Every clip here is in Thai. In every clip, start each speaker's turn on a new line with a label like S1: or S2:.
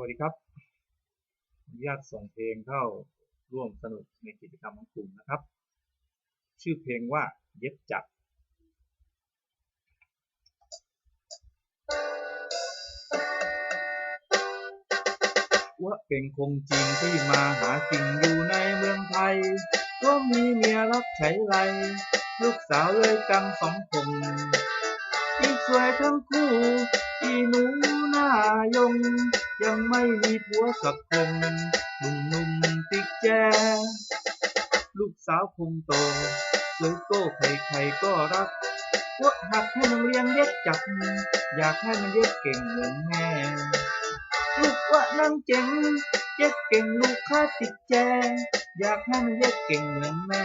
S1: วัสดีครับอนุญาตส่งเพลงเข้าร่วมสนุกในกิจกรรมของกลุ่มนะครับ ชื่อเพลงว่าเย็บจักรว่าเป็นคงจริงที่มาหากินอยู่ในเมืองไทย ก็มีเมียรับใช้ไร ลูกสาวเลยกังสองคนอีกสวยทั้งคู่อีหนูหน้ายง ยังไม่มีผัวสักคนหนุ่มๆติดแจลูกสาวคงโตสวยโก้ใครๆก็รักว่าหักให้มันเรียนเย็บจักรอยากให้มันเย็บเก่งเหมือนแม่ลูกว่านั่งเจ๋งเย็บเก่งลูกค้าติดแจอยากให้มันเย็บเก่งเหมือนแม่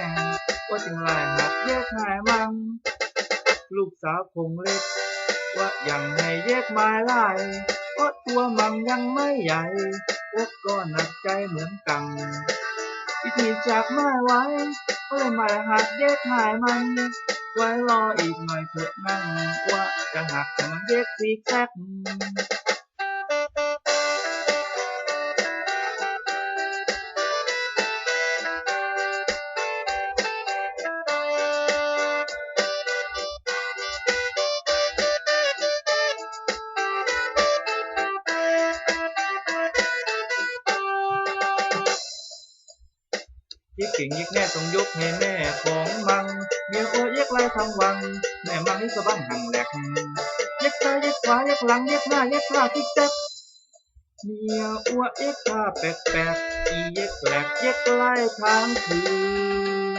S1: ว่าจึงลายหักเย็บหายมังลูกสาวคงเล็กว่ายังให้เย็บไม้ลาย เพราะตัวมันยังไม่ใหญ่ว่าก็หนักใจเหมือนกันพิธีจากไม่ไว้ก็เลยมาหักเย็บหายมัน ไว้รออีกหน่อยเถอะนั่งว่าจะหักให้มันเย็บซีแซก ที่เก่งยิกแน่ต้องยกให้แม่ของมังเมียโอ้ยกไล่ทางวัง แม่มังนี่สะบั้งหังแหลกเย็กซ้ายเย็กขวาเย็กหลังเย็กหน้าเย็กข้าติ๊กแจ๊กเมียอ้วเย็กท่าแปลกๆอีเย็กแหลกเย็กไล่ทางคืน